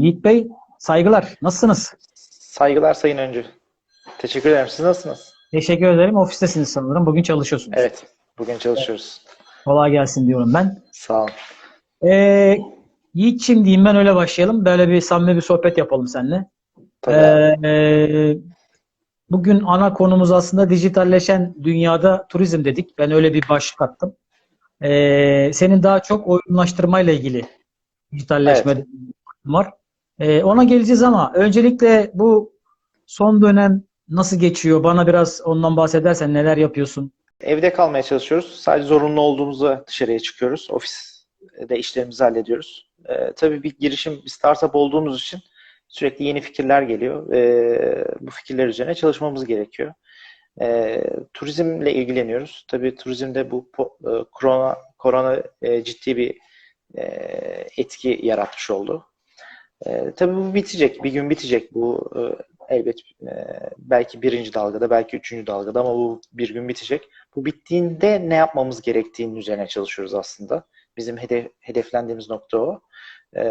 Yiğit Bey saygılar. Nasılsınız? Saygılar Sayın Öncü. Teşekkür ederim. Siz nasılsınız? Teşekkür ederim. Ofistesiniz sanırım. Bugün çalışıyorsunuz. Evet. Bugün çalışıyoruz. Kolay gelsin diyorum ben. Sağ olun. Ee, Yiğit'ciğim diyeyim ben öyle başlayalım. Böyle bir samimi bir sohbet yapalım seninle. Tabii abi. Ee, bugün ana konumuz aslında dijitalleşen dünyada turizm dedik. Ben öyle bir başlık attım. Ee, senin daha çok oyunlaştırmayla ilgili dijitalleşme var. Ee, ona geleceğiz ama öncelikle bu son dönem nasıl geçiyor? Bana biraz ondan bahsedersen neler yapıyorsun? Evde kalmaya çalışıyoruz. Sadece zorunlu olduğumuzda dışarıya çıkıyoruz. Ofiste işlerimizi hallediyoruz. Ee, tabii bir girişim, bir startup olduğumuz için sürekli yeni fikirler geliyor. Ee, bu fikirler üzerine çalışmamız gerekiyor. Ee, turizmle ilgileniyoruz. Tabii turizmde bu e, korona, korona e, ciddi bir e, etki yaratmış oldu. E, tabii bu bitecek. Bir gün bitecek. Bu e, elbet e, belki birinci dalgada, belki üçüncü dalgada ama bu bir gün bitecek. Bu bittiğinde ne yapmamız gerektiğinin üzerine çalışıyoruz aslında. Bizim hedef, hedeflendiğimiz nokta o. E,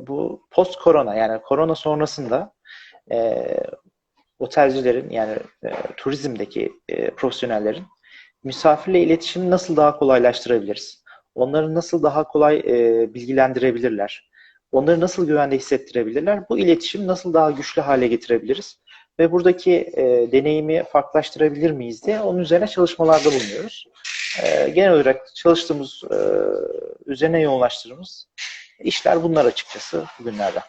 bu post korona yani korona sonrasında e, otelcilerin yani turizmdeki profesyonellerin misafirle iletişimi nasıl daha kolaylaştırabiliriz? Onları nasıl daha kolay e, bilgilendirebilirler? Onları nasıl güvende hissettirebilirler? Bu iletişimi nasıl daha güçlü hale getirebiliriz? Ve buradaki e, deneyimi farklılaştırabilir miyiz diye onun üzerine çalışmalarda bulunuyoruz. E, genel olarak çalıştığımız, e, üzerine yoğunlaştığımız işler bunlar açıkçası bugünlerde.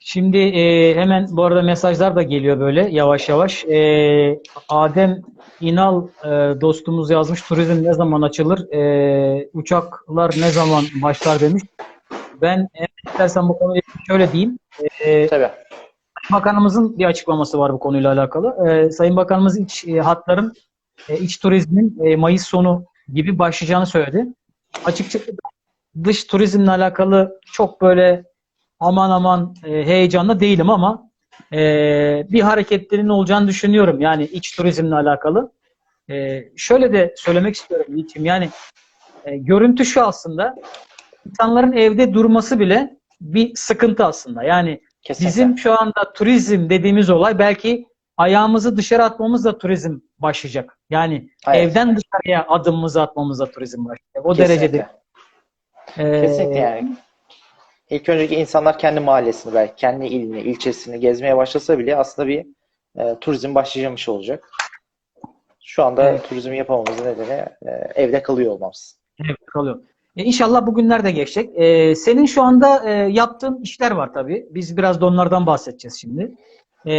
Şimdi e, hemen bu arada mesajlar da geliyor böyle yavaş yavaş. E, Adem İnal e, dostumuz yazmış turizm ne zaman açılır? E, uçaklar ne zaman başlar demiş. Ben istersen bu konuyu şöyle diyeyim. E, Tabii. Bakanımızın bir açıklaması var bu konuyla alakalı. E, Sayın Bakanımız iç e, hatların e, iç turizmin e, Mayıs sonu gibi başlayacağını söyledi. Açıkçası dış turizmle alakalı çok böyle aman aman e, heyecanlı değilim ama e, bir hareketlerin olacağını düşünüyorum. Yani iç turizmle alakalı. E, şöyle de söylemek istiyorum Yiğit'ciğim. Yani e, görüntü şu aslında insanların evde durması bile bir sıkıntı aslında. Yani Kesinlikle. bizim şu anda turizm dediğimiz olay belki ayağımızı dışarı atmamızla turizm başlayacak. Yani Evet. evden dışarıya adımımızı atmamızla turizm başlayacak. O Kesinlikle. derecede. Ee, Kesinlikle yani. İlk önceki insanlar kendi mahallesini belki kendi ilini, ilçesini gezmeye başlasa bile aslında bir e, turizm başlayamış olacak. Şu anda Evet. turizm yapamamızın nedeni e, evde kalıyor olmamız. Evet, kalıyor. E, inşallah bugünler de geçecek. E, senin şu anda e, yaptığın işler var tabii. Biz biraz da onlardan bahsedeceğiz şimdi. E,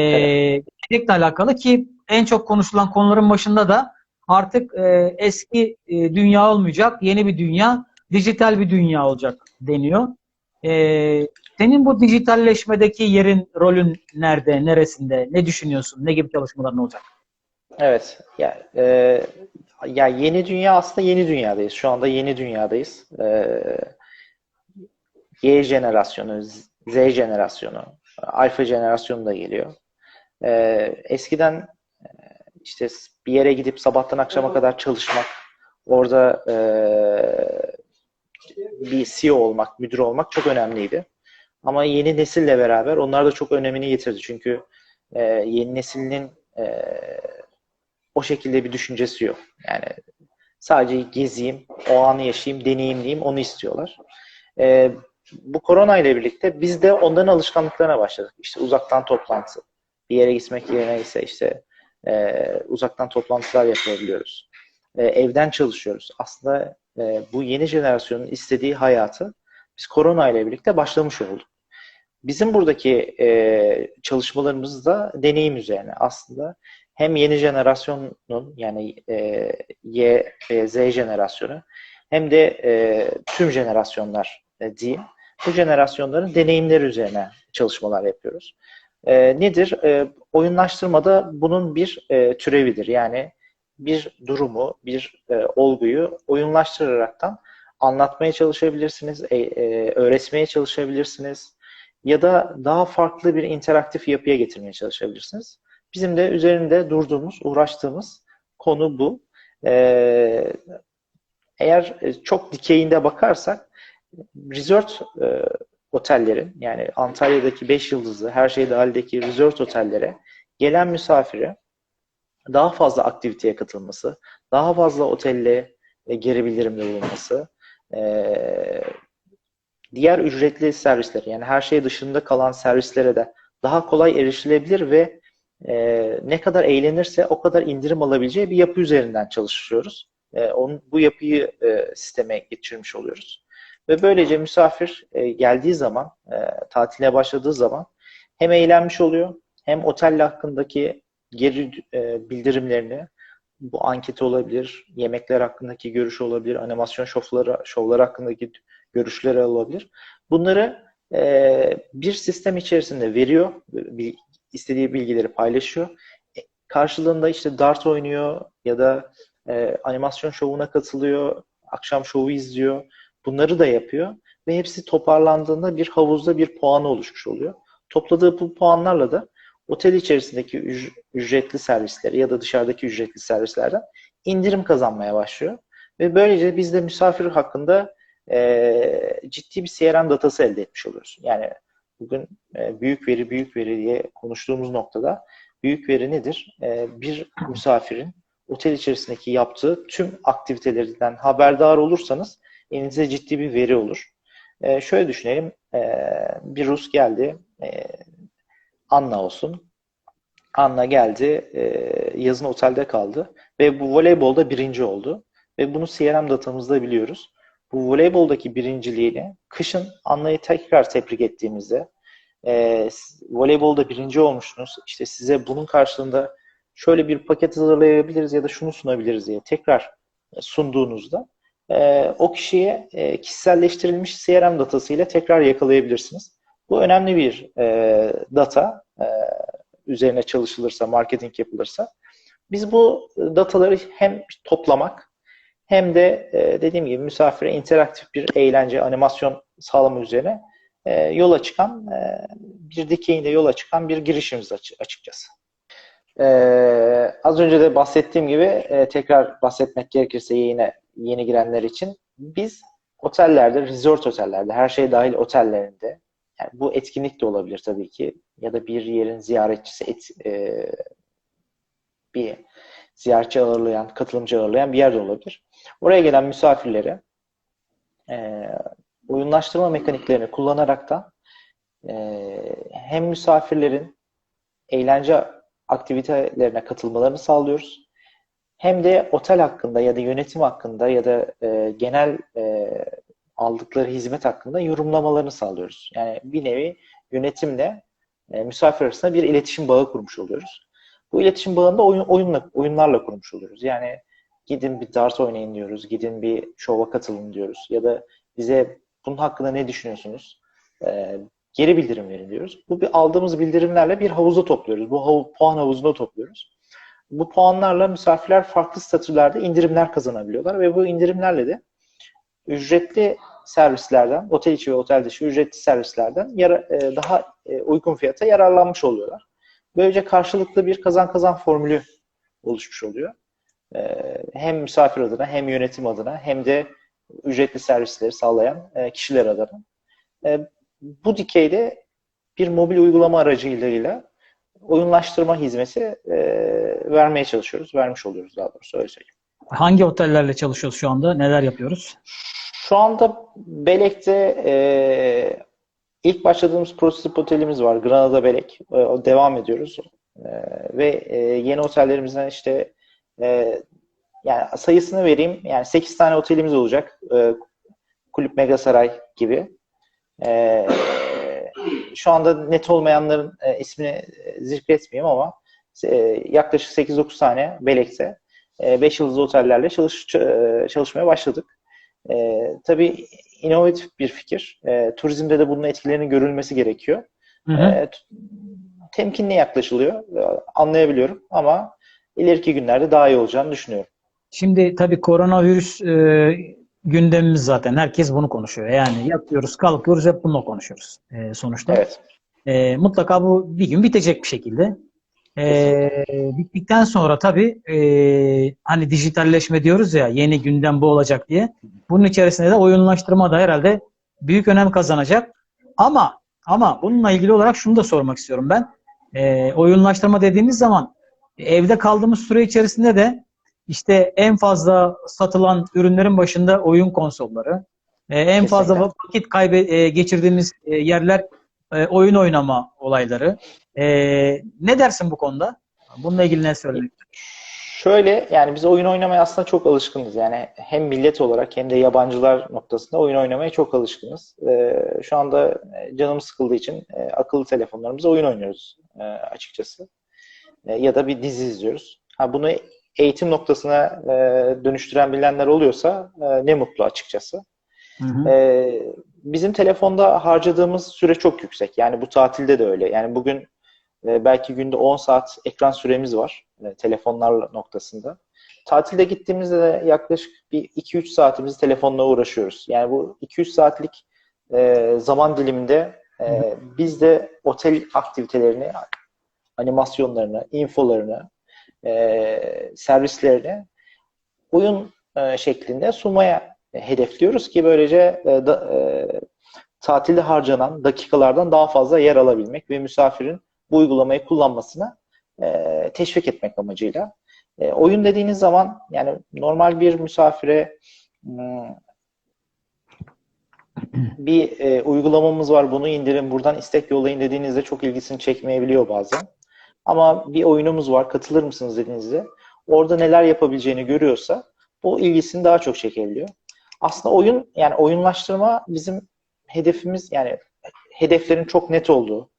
gelecekle alakalı ki en çok konuşulan konuların başında da artık e, eski e, dünya olmayacak, yeni bir dünya, dijital bir dünya olacak deniyor. E, senin bu dijitalleşmedeki yerin, rolün nerede, neresinde, ne düşünüyorsun, ne gibi çalışmaların olacak? Evet. Ya, e, ya yeni dünya aslında yeni dünyadayız. Şu anda yeni dünyadayız. E, Y jenerasyonu, Z jenerasyonu, alfa jenerasyonu da geliyor. E, eskiden e, işte bir yere gidip sabahtan akşama kadar çalışmak, orada e, bir CEO olmak, müdür olmak çok önemliydi. Ama yeni nesille beraber onlar da çok önemini yitirdi. Çünkü e, yeni neslinin e, o şekilde bir düşüncesi yok. Yani sadece gezeyim, o anı yaşayayım, deneyimleyeyim onu istiyorlar. E, bu korona ile birlikte biz de onların alışkanlıklarına başladık. İşte uzaktan toplantı. Bir yere gitmek yerine ise işte e, uzaktan toplantılar yapabiliyoruz. E, evden çalışıyoruz. Aslında e, bu yeni jenerasyonun istediği hayatı biz korona ile birlikte başlamış olduk. Bizim buradaki e, çalışmalarımız da deneyim üzerine aslında hem yeni jenerasyonun yani e, Y ve Z jenerasyonu hem de e, tüm jenerasyonlar e, diyeyim bu jenerasyonların deneyimleri üzerine çalışmalar yapıyoruz. E, nedir? E, oyunlaştırmada bunun bir e, türevidir. Yani bir durumu, bir e, olguyu oyunlaştıraraktan anlatmaya çalışabilirsiniz, e, e, öğretmeye çalışabilirsiniz ya da daha farklı bir interaktif yapıya getirmeye çalışabilirsiniz. Bizim de üzerinde durduğumuz, uğraştığımız konu bu. Ee, eğer çok dikeyinde bakarsak resort e, otellerin yani Antalya'daki 5 yıldızlı her şey dahildeki resort otellere gelen misafire daha fazla aktiviteye katılması, daha fazla otelle e, geri bildirimde bulunması, e, diğer ücretli servislere yani her şey dışında kalan servislere de daha kolay erişilebilir ve e, ne kadar eğlenirse o kadar indirim alabileceği bir yapı üzerinden çalışıyoruz. E, onun, bu yapıyı e, sisteme geçirmiş oluyoruz. Ve böylece misafir e, geldiği zaman, e, tatile başladığı zaman hem eğlenmiş oluyor, hem otel hakkındaki geri e, bildirimlerini, bu anket olabilir, yemekler hakkındaki görüş olabilir, animasyon şovları, şovları hakkındaki görüşleri olabilir. Bunları e, bir sistem içerisinde veriyor, istediği bilgileri paylaşıyor. E, karşılığında işte dart oynuyor ya da e, animasyon şovuna katılıyor, akşam şovu izliyor. Bunları da yapıyor ve hepsi toparlandığında bir havuzda bir puanı oluşmuş oluyor. Topladığı bu puanlarla da otel içerisindeki ücretli servisleri ya da dışarıdaki ücretli servislerden indirim kazanmaya başlıyor. Ve böylece biz de misafir hakkında e, ciddi bir CRM datası elde etmiş oluyoruz. Yani bugün e, büyük veri büyük veri diye konuştuğumuz noktada büyük veri nedir? E, bir misafirin otel içerisindeki yaptığı tüm aktivitelerinden haberdar olursanız elinize ciddi bir veri olur. E, şöyle düşünelim, bir Rus geldi, e, Anna olsun. Anna geldi, yazın otelde kaldı ve bu voleybolda birinci oldu. Ve bunu CRM datamızda biliyoruz. Bu voleyboldaki birinciliğini kışın Anna'yı tekrar tebrik ettiğimizde e, voleybolda birinci olmuşsunuz. İşte size bunun karşılığında şöyle bir paket hazırlayabiliriz ya da şunu sunabiliriz diye tekrar sunduğunuzda e, o kişiye e, kişiselleştirilmiş CRM datasıyla tekrar yakalayabilirsiniz. Bu önemli bir e, data e, üzerine çalışılırsa, marketing yapılırsa. Biz bu dataları hem toplamak hem de e, dediğim gibi misafire interaktif bir eğlence, animasyon sağlama üzerine e, yola çıkan, e, bir dikeyinde yola çıkan bir girişimiz açıkçası. Ee, az önce de bahsettiğim gibi e, tekrar bahsetmek gerekirse yine yeni girenler için biz otellerde, resort otellerde, her şey dahil otellerinde yani bu etkinlik de olabilir tabii ki ya da bir yerin ziyaretçisi et, e, bir ziyaretçi ağırlayan, katılımcı ağırlayan bir yer de olabilir. Oraya gelen misafirleri e, oyunlaştırma mekaniklerini kullanarak da e, hem misafirlerin eğlence aktivitelerine katılmalarını sağlıyoruz. Hem de otel hakkında ya da yönetim hakkında ya da e, genel e, aldıkları hizmet hakkında yorumlamalarını sağlıyoruz. Yani bir nevi yönetimle e, misafir arasında bir iletişim bağı kurmuş oluyoruz. Bu iletişim bağında oyun, oyunla, oyunlarla kurmuş oluyoruz. Yani gidin bir dart oynayın diyoruz, gidin bir şova katılın diyoruz ya da bize bunun hakkında ne düşünüyorsunuz? E, geri bildirim verin diyoruz. Bu bir aldığımız bildirimlerle bir havuza topluyoruz. Bu hav puan havuzuna topluyoruz. Bu puanlarla misafirler farklı statülerde indirimler kazanabiliyorlar ve bu indirimlerle de ücretli servislerden, otel içi ve otel dışı ücretli servislerden yara, e, daha e, uygun fiyata yararlanmış oluyorlar. Böylece karşılıklı bir kazan kazan formülü oluşmuş oluyor. E, hem misafir adına hem yönetim adına hem de ücretli servisleri sağlayan e, kişiler adına. E, bu dikeyde bir mobil uygulama aracılığıyla oyunlaştırma hizmeti e, vermeye çalışıyoruz. Vermiş oluyoruz daha doğrusu öyle söyleyeyim. Hangi otellerle çalışıyoruz şu anda? Neler yapıyoruz? Şu anda Belek'te e, ilk başladığımız prototip otelimiz var. Granada Belek. E, devam ediyoruz. E, ve e, yeni otellerimizden işte e, yani sayısını vereyim. Yani 8 tane otelimiz olacak. E, Kulüp Megasaray gibi. E, şu anda net olmayanların e, ismini zikretmeyeyim ama e, yaklaşık 8-9 tane Belek'te 5 e, yıldızlı otellerle çalış, e, çalışmaya başladık. E, tabii inovatif bir fikir. E, turizmde de bunun etkilerinin görülmesi gerekiyor. Hı hı. E, temkinli yaklaşılıyor. E, anlayabiliyorum ama ileriki günlerde daha iyi olacağını düşünüyorum. Şimdi tabii koronavirüs e, gündemimiz zaten. Herkes bunu konuşuyor. Yani yatıyoruz, kalkıyoruz hep bununla konuşuyoruz e, sonuçta. Evet. E, mutlaka bu bir gün bitecek bir şekilde. E, bittikten sonra tabii e, hani dijitalleşme diyoruz ya yeni gündem bu olacak diye. Bunun içerisinde de oyunlaştırma da herhalde büyük önem kazanacak. Ama ama bununla ilgili olarak şunu da sormak istiyorum ben. E, oyunlaştırma dediğimiz zaman evde kaldığımız süre içerisinde de işte en fazla satılan ürünlerin başında oyun konsolları, e, en fazla Kesinlikle. vakit kaybe e, geçirdiğimiz e, yerler oyun oynama olayları. Ne dersin bu konuda? Bununla ilgili ne söylemek? Şöyle yani biz oyun oynamaya aslında çok alışkınız. Yani hem millet olarak hem de yabancılar noktasında oyun oynamaya çok alışkınız. Şu anda canımız sıkıldığı için akıllı telefonlarımızda oyun oynuyoruz açıkçası. E, ya da bir dizi izliyoruz. Ha bunu eğitim noktasına e, dönüştüren bilenler oluyorsa e, ne mutlu açıkçası. Hı hı. Ee, bizim telefonda harcadığımız süre çok yüksek. Yani bu tatilde de öyle. Yani bugün e, belki günde 10 saat ekran süremiz var e, telefonlar noktasında. Tatilde gittiğimizde de yaklaşık bir 2-3 saatimizi telefonla uğraşıyoruz. Yani bu 2-3 saatlik e, zaman diliminde e, biz de otel aktivitelerini, animasyonlarını, infolarını, e, servislerini oyun e, şeklinde sunmaya hedefliyoruz ki böylece e, da, e, tatilde harcanan dakikalardan daha fazla yer alabilmek ve misafirin bu uygulamayı kullanmasına e, teşvik etmek amacıyla. E, oyun dediğiniz zaman yani normal bir misafire hmm, bir e, uygulamamız var bunu indirin buradan istek yollayın dediğinizde çok ilgisini çekmeyebiliyor bazen. Ama bir oyunumuz var katılır mısınız dediğinizde orada neler yapabileceğini görüyorsa bu ilgisini daha çok çekebiliyor. Aslında oyun yani oyunlaştırma bizim hedefimiz yani hedeflerin çok net olduğu,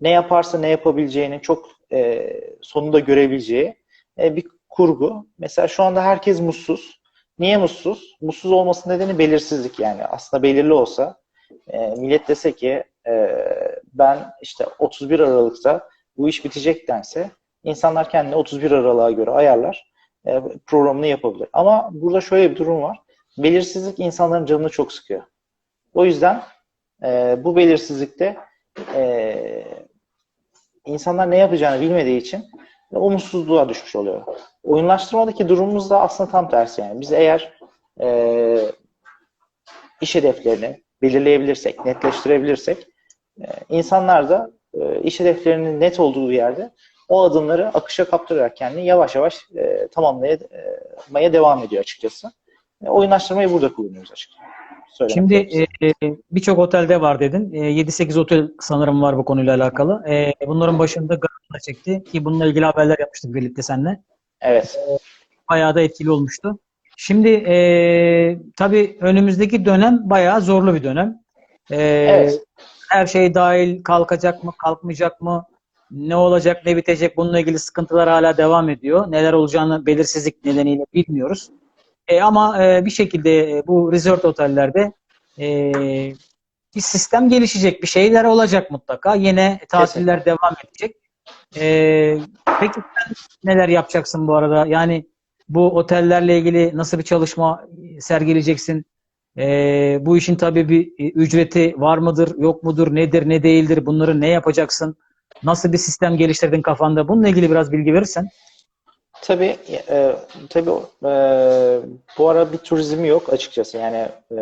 ne yaparsa ne yapabileceğini çok e, sonunda görebileceği e, bir kurgu. Mesela şu anda herkes mutsuz. Niye mutsuz? Mutsuz olmasının nedeni belirsizlik yani. Aslında belirli olsa e, millet dese ki e, ben işte 31 Aralık'ta bu iş bitecek dense insanlar kendini 31 Aralık'a göre ayarlar e, programını yapabilir. Ama burada şöyle bir durum var. Belirsizlik insanların canını çok sıkıyor. O yüzden e, bu belirsizlikte e, insanlar ne yapacağını bilmediği için umutsuzluğa düşmüş oluyor. Oyunlaştırmadaki durumumuz da aslında tam tersi yani. Biz eğer e, iş hedeflerini belirleyebilirsek, netleştirebilirsek e, insanlar da e, iş hedeflerinin net olduğu yerde o adımları akışa kaptırarak kendini yavaş yavaş e, tamamlamaya devam ediyor açıkçası. E, oyunlaştırmayı burada kullanıyoruz açıkçası. Söylemek Şimdi gerekirse. e, birçok otelde var dedin. E, 7-8 otel sanırım var bu konuyla alakalı. E, bunların başında Garant'la çekti ki bununla ilgili haberler yapmıştık birlikte seninle. evet. Bayağı da etkili olmuştu. Şimdi e, tabii önümüzdeki dönem bayağı zorlu bir dönem. E, Evet. Her şey dahil kalkacak mı, kalkmayacak mı? Ne olacak, ne bitecek? Bununla ilgili sıkıntılar hala devam ediyor. Neler olacağını belirsizlik nedeniyle bilmiyoruz. E, ama e, bir şekilde e, bu resort otellerde e, bir sistem gelişecek, bir şeyler olacak mutlaka. Yine tatiller devam edecek. E, peki sen neler yapacaksın bu arada? Yani bu otellerle ilgili nasıl bir çalışma sergileyeceksin? E, bu işin tabii bir e, ücreti var mıdır, yok mudur, nedir, ne değildir? Bunları ne yapacaksın? Nasıl bir sistem geliştirdin kafanda? Bununla ilgili biraz bilgi verirsen. Tabii, e, tabii e, bu ara bir turizm yok açıkçası. Yani e,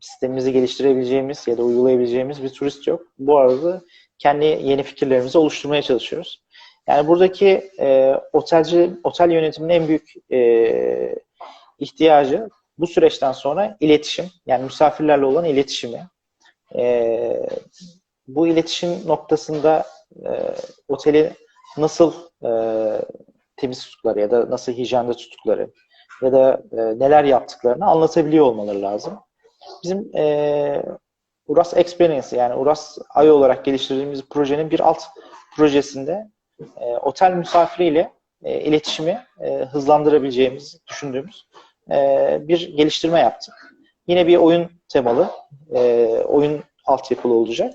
sistemimizi geliştirebileceğimiz ya da uygulayabileceğimiz bir turist yok. Bu arada kendi yeni fikirlerimizi oluşturmaya çalışıyoruz. Yani buradaki e, otelci, otel yönetiminin en büyük e, ihtiyacı bu süreçten sonra iletişim. Yani misafirlerle olan iletişimi. E, bu iletişim noktasında e, oteli nasıl e, temiz tuttukları ya da nasıl hijyende tuttukları ya da e, neler yaptıklarını anlatabiliyor olmaları lazım. Bizim e, Uras Experience yani Uras Ay olarak geliştirdiğimiz projenin bir alt projesinde e, otel misafiriyle e, iletişimi e, hızlandırabileceğimiz düşündüğümüz e, bir geliştirme yaptık. Yine bir oyun temalı, e, oyun altyapılı olacak.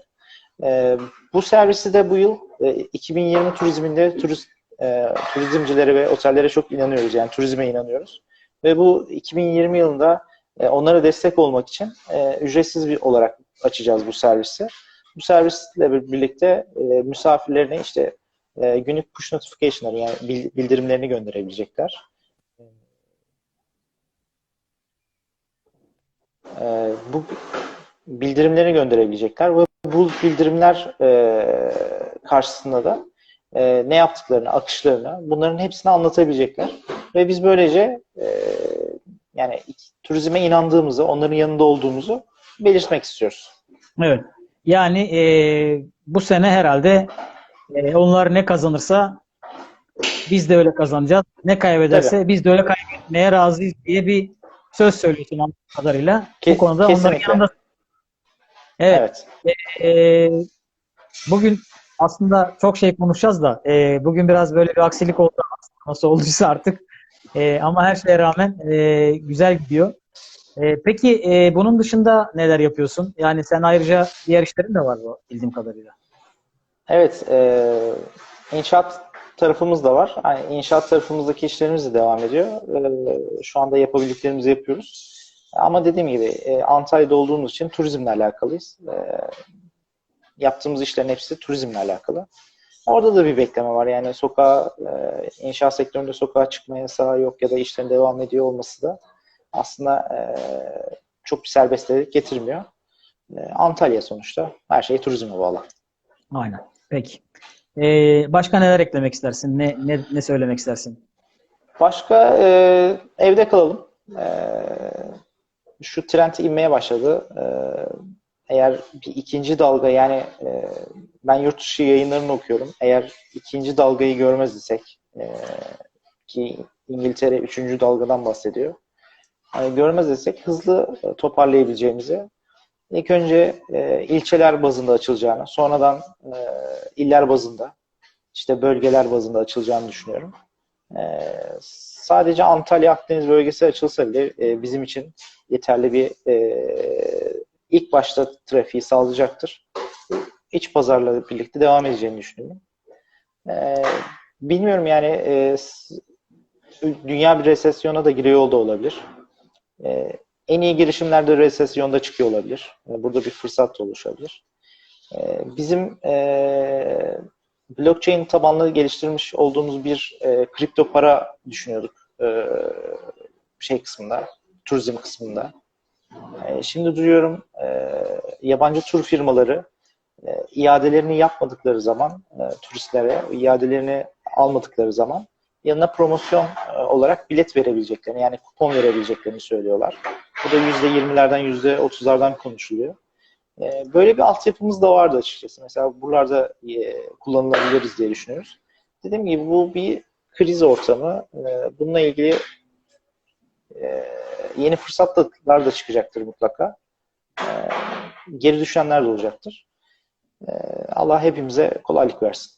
E, bu servisi de bu yıl e, 2020 turizminde turist e, turizmcilere ve otellere çok inanıyoruz. Yani turizme inanıyoruz. Ve bu 2020 yılında e, onlara destek olmak için e, ücretsiz bir olarak açacağız bu servisi. Bu servisle birlikte e, misafirlerine işte e, günlük push notification'ları yani bil- bildirimlerini gönderebilecekler. E, bu bildirimlerini gönderebilecekler ve bu bildirimler e, karşısında da e, ne yaptıklarını, akışlarını bunların hepsini anlatabilecekler. Ve biz böylece e, yani turizme inandığımızı, onların yanında olduğumuzu belirtmek istiyoruz. Evet. Yani e, bu sene herhalde e, onlar ne kazanırsa biz de öyle kazanacağız. Ne kaybederse biz de öyle kaybetmeye razıyız diye bir söz söylüyorsun anladığım kadarıyla. Ke- bu konuda onların kesinlikle. yanında. Evet. Evet. e, bugün aslında çok şey konuşacağız da e, bugün biraz böyle bir aksilik oldu nasıl olduysa artık. E, ama her şeye rağmen e, güzel gidiyor. E, peki e, bunun dışında neler yapıyorsun? Yani sen ayrıca diğer işlerin de var bu bildiğim kadarıyla. Evet, e, inşaat tarafımız da var. Yani inşaat tarafımızdaki işlerimiz de devam ediyor. E, şu anda yapabildiklerimizi yapıyoruz. Ama dediğim gibi e, Antalya'da olduğumuz için turizmle alakalıyız. E, yaptığımız işlerin hepsi turizmle alakalı. Orada da bir bekleme var. Yani sokağa, e, inşaat sektöründe sokağa çıkma yasağı yok ya da işlerin devam ediyor olması da aslında e, çok bir serbestlik getirmiyor. Antalya sonuçta. Her şey turizme bağlı. Aynen. Peki. Ee, başka neler eklemek istersin? Ne ne, ne söylemek istersin? Başka e, evde kalalım. E, şu trend inmeye başladı. E, eğer bir ikinci dalga yani e, ben yurt dışı yayınlarını okuyorum. Eğer ikinci dalgayı görmez isek e, ki İngiltere üçüncü dalgadan bahsediyor. Yani görmez isek hızlı e, toparlayabileceğimizi ilk önce e, ilçeler bazında açılacağını, sonradan e, iller bazında, işte bölgeler bazında açılacağını düşünüyorum. E, sadece Antalya Akdeniz bölgesi açılsa bile e, bizim için yeterli bir e, ilk başta trafiği sağlayacaktır. İç pazarla birlikte devam edeceğini düşünüyorum. E, bilmiyorum yani e, dünya bir resesyona da giriyor da olabilir. E, en iyi girişimler de resesyonda çıkıyor olabilir. Burada bir fırsat da oluşabilir. E, Bizim e, blockchain tabanlı geliştirmiş olduğumuz bir e, kripto para düşünüyorduk e, şey kısmında, turizm kısmında. Şimdi duyuyorum yabancı tur firmaları iadelerini yapmadıkları zaman turistlere iadelerini almadıkları zaman yanına promosyon olarak bilet verebileceklerini yani kupon verebileceklerini söylüyorlar. Bu da %20'lerden %30'lardan konuşuluyor. E, Böyle bir altyapımız da vardı açıkçası. Mesela buralarda e, kullanılabiliriz diye düşünüyoruz. Dediğim gibi bu bir kriz ortamı. E, Bununla ilgili e, yeni fırsatlar da çıkacaktır mutlaka. E, Geri düşenler de olacaktır. Allah hepimize kolaylık versin.